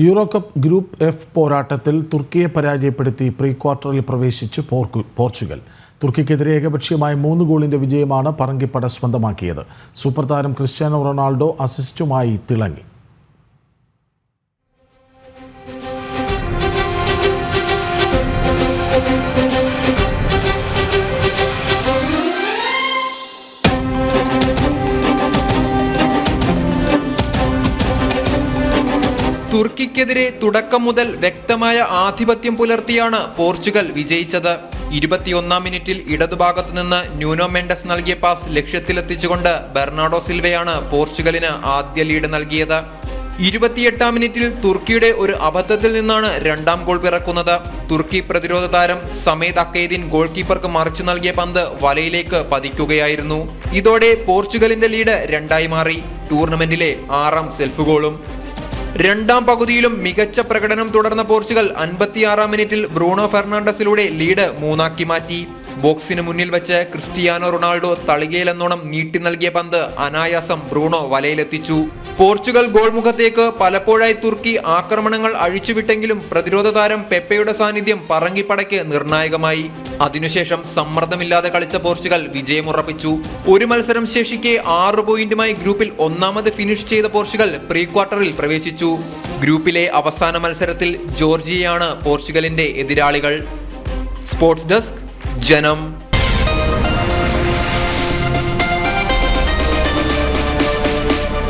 Euro cup group F പോരാട്ടത്തിൽ തുർക്കിയെ പരാജയപ്പെടുത്തി pre ക്വാർട്ടറിൽ പ്രവേശിച്ച് പോർച്ചുഗൽ. തുർക്കിക്കെതിരെ ഏകപക്ഷീയമായ മൂന്ന് ഗോളിന്റെ വിജയമാണ് പറങ്കിപ്പട സ്വന്തമാക്കിയത്. സൂപ്പർ താരം ക്രിസ്ത്യാനോ റൊണാൾഡോ അസിസ്റ്റുമായി തിളങ്ങി. തുർക്കിക്കെതിരെ തുടക്കം മുതൽ വ്യക്തമായ ആധിപത്യം പുലർത്തിയാണ് പോർച്ചുഗൽ വിജയിച്ചത്. ഇരുപത്തിയൊന്നാം മിനിറ്റിൽ ഇടതുഭാഗത്തു നിന്ന് ന്യൂനോ മെൻഡസ് നൽകിയ പാസ് ലക്ഷ്യത്തിലെത്തിച്ചുകൊണ്ട് ബെർണാഡോ സിൽവയാണ് പോർച്ചുഗലിന് ആദ്യ ലീഡ് നൽകിയത്. ഇരുപത്തിയെട്ടാം മിനിറ്റിൽ തുർക്കിയുടെ ഒരു അബദ്ധത്തിൽ നിന്നാണ് രണ്ടാം ഗോൾ പിറക്കുന്നത്. തുർക്കി പ്രതിരോധ താരം സമേത് അക്കൈദീൻ ഗോൾ കീപ്പർക്ക് മറിച്ചു നൽകിയ പന്ത് വലയിലേക്ക് പതിക്കുകയായിരുന്നു. ഇതോടെ പോർച്ചുഗലിന്റെ ലീഡ് രണ്ടായി മാറി. ടൂർണമെന്റിലെ ആറാം സെൽഫ് ഗോളും രണ്ടാം പകുതിയിലും മികച്ച പ്രകടനം തുടർന്ന പോർച്ചുഗൽ അൻപത്തിയാറാം മിനിറ്റിൽ ബ്രൂണോ ഫെർണാണ്ടസിലൂടെ ലീഡ് മൂന്നാക്കി മാറ്റി. ബോക്സിന് മുന്നിൽ വെച്ച് ക്രിസ്റ്റിയാനോ റൊണാൾഡോ തളികയിലെന്നോണം നീട്ടി നൽകിയ പന്ത് അനായാസം ബ്രൂണോ വലയിലെത്തിച്ചു. പോർച്ചുഗൽ ഗോൾ മുഖത്തേക്ക് പലപ്പോഴായി തുർക്കി ആക്രമണങ്ങൾ അഴിച്ചുവിട്ടെങ്കിലും പ്രതിരോധ താരം പെപ്പയുടെ സാന്നിധ്യം പറങ്കിപ്പടയ്ക്ക് നിർണായകമായി. അതിനുശേഷം സമ്മർദ്ദമില്ലാതെ കളിച്ച പോർച്ചുഗൽ വിജയമുറപ്പിച്ചു ഒരു മത്സരം ശേഷിക്കെ ആറ് പോയിന്റുമായി ഗ്രൂപ്പിൽ ഒന്നാമത് ഫിനിഷ് ചെയ്ത പോർച്ചുഗൽ പ്രീ ക്വാർട്ടറിൽ പ്രവേശിച്ചു. ഗ്രൂപ്പിലെ അവസാന മത്സരത്തിൽ ജോർജിയയാണ് പോർച്ചുഗലിന്റെ എതിരാളികൾ. സ്പോർട്സ് ഡെസ്ക് ജനം.